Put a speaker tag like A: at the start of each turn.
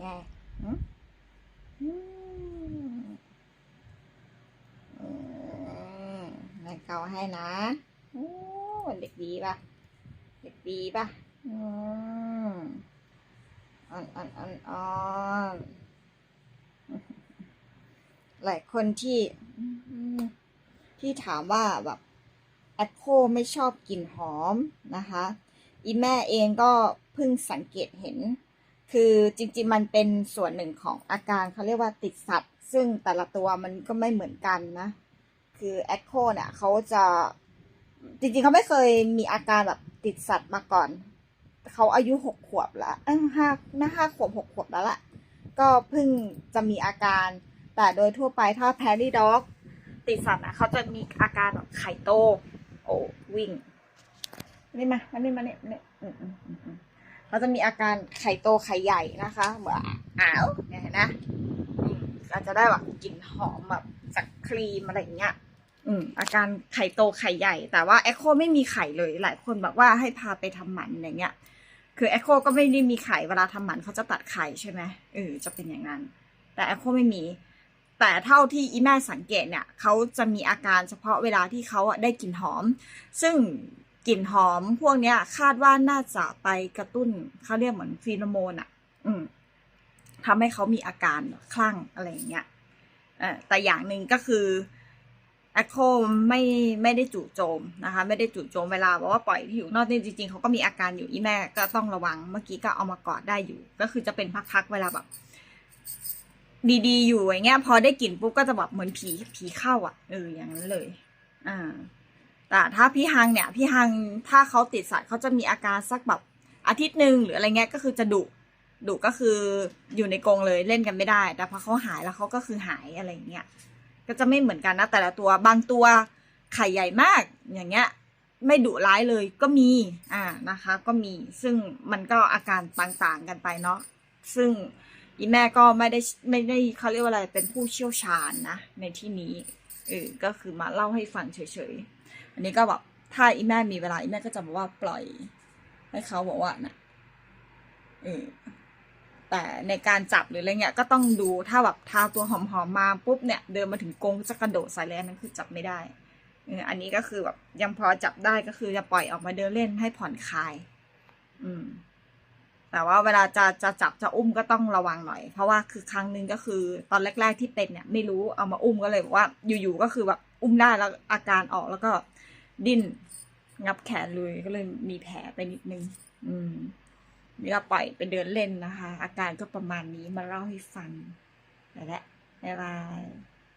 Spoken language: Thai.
A: ไงหึอืมอืมแม่เกาให้นะโอ้เด็กดีป่ะ เด็กดีป่ะอืมอ่อนอ่อนอ่อนอ่อนหลายคนที่อืมที่ถามว่าแบบแอปโคไม่ชอบกลิ่นหอมนะคะ อีแม่เองก็เพิ่งสังเกตเห็น คือจริงๆมันเป็นส่วนหนึ่งของอาการเขาเรียกว่าติดสัตว์ ซึ่งแต่ละตัวมันก็ไม่เหมือนกันนะ คือแอคโคเนี่ยเขาจะจริงๆเขาไม่เคยมีอาการแบบติดสัตว์มาก่อน เขาอายุหกขวบละเอ้ยห้าน่าห้าขวบหกขวบแล้วล่ะก็เพิ่งจะมีอาการ แต่โดยทั่วไปถ้าแพรี่ด็อกติดสัตว์นะเขาจะมีอาการแบบไข่โต โอ้วิ่งนี่มามานี่มานี่มานี่ เขาจะมีอาการไข่โตไข่ใหญ่นะคะเหมือนอ้าวเนี่ยนะอาจจะได้แบบกลิ่นหอมแบบจากครีมอะไรอย่างเงี้ยอืมอาการไข่โตไข่ใหญ่ แต่ว่าแอคโคไม่มีไข่เลยหลายคนแบบว่าให้พาไปทำหมันอย่างเงี้ย คือแอคโคก็ไม่ได้มีไข่เวลาทำหมันเขาจะตัดไข่ใช่ไหมเออจะเป็นอย่างนั้น แต่แอคโคไม่มี แต่เท่าที่อีแม่สังเกตเนี่ยเขาจะมีอาการเฉพาะเวลาที่เขาอะได้กลิ่นหอม ซึ่ง กลิ่นหอมพวกเนี้ย คาดว่าน่าจะไปกระตุ้นเขาเรียกเหมือนฟีโรโมนอะอืมทำให้เขามีอาการคลั่งอะไรอย่างเงี้ยแต่อย่างหนึ่งก็คือแอคโคไม่ไม่ได้จู่โจมนะคะ ไม่ได้จู่โจมเวลาบอกว่าปล่อยที่อยู่นอกนี่จริงๆเขาก็มีอาการอยู่อีแม่ก็ต้องระวังเมื่อกี้ก็เอามากอดได้อยู่ ก็คือจะเป็นพักๆเวลาแบบ ดีๆ อยู่อย่างเงี้ยพอได้กลิ่นปุ๊บก็จะแบบเหมือนผีผีเข้าอะเอออย่างนั้นเลย อ่า แต่ถ้าพี่ฮังเนี่ยพี่ฮังถ้าเขาติดสัตว์เขาจะมีอาการสักแบบอาทิตย์หนึ่งหรืออะไรเงี้ยก็คือจะดุดุก็คืออยู่ในกรงเลยเล่นกันไม่ได้ แต่พอเขาหายแล้วเขาก็คือหายอะไรเงี้ยก็จะไม่เหมือนกันนะ แต่ละตัวบางตัวไข่ใหญ่มากอย่างเงี้ย ไม่ดุร้ายเลยก็มีอ่านะคะ ก็มีซึ่งมันก็อาการต่างๆกันไปเนาะซึ่งอีแม่ก็ไม่ได้ไม่ได้เขาเรียกว่าอะไรเป็นผู้เชี่ยวชาญนะในที่นี้เออก็คือมาเล่าให้ฟังเฉยๆ อันนี้ก็แบบถ้าอีแม่มีเวลาอีแม่ก็จะบอกว่าปล่อย ให้เขาบอกว่านะเออแต่ในการจับหรืออะไรเงี้ยก็ต้องดูถ้าแบบทาตัวหอมๆมาปุ๊บเนี่ยเดินมาถึงกรงจะกระโดดใส่เลยอันนั้นคือจับไม่ได้อออันนี้ก็คือแบบยังพอจับได้ก็คือจะปล่อยออกมาเดินเล่นให้ผ่อนคลาย อืม แต่ว่าเวลาจะจะจับจะอุ้มก็ต้องระวังหน่อย เพราะว่าคือครั้งหนึ่งก็คือ ตอนแรก ๆที่เป็นเนี่ย ไม่รู้เอามาอุ้มก็เลยบอกว่า อยู่ๆก็คือแบบอุ้มได้แล้วอาการออกแล้วก็ ดิ้น งับแขนเลยก็เลยมีแผลไปนิดนึง อืมนี่ก็ปล่อยไปเดินเล่นนะคะ อาการก็ประมาณนี้มาเล่าให้ฟังแต่ละบ๊ายบาย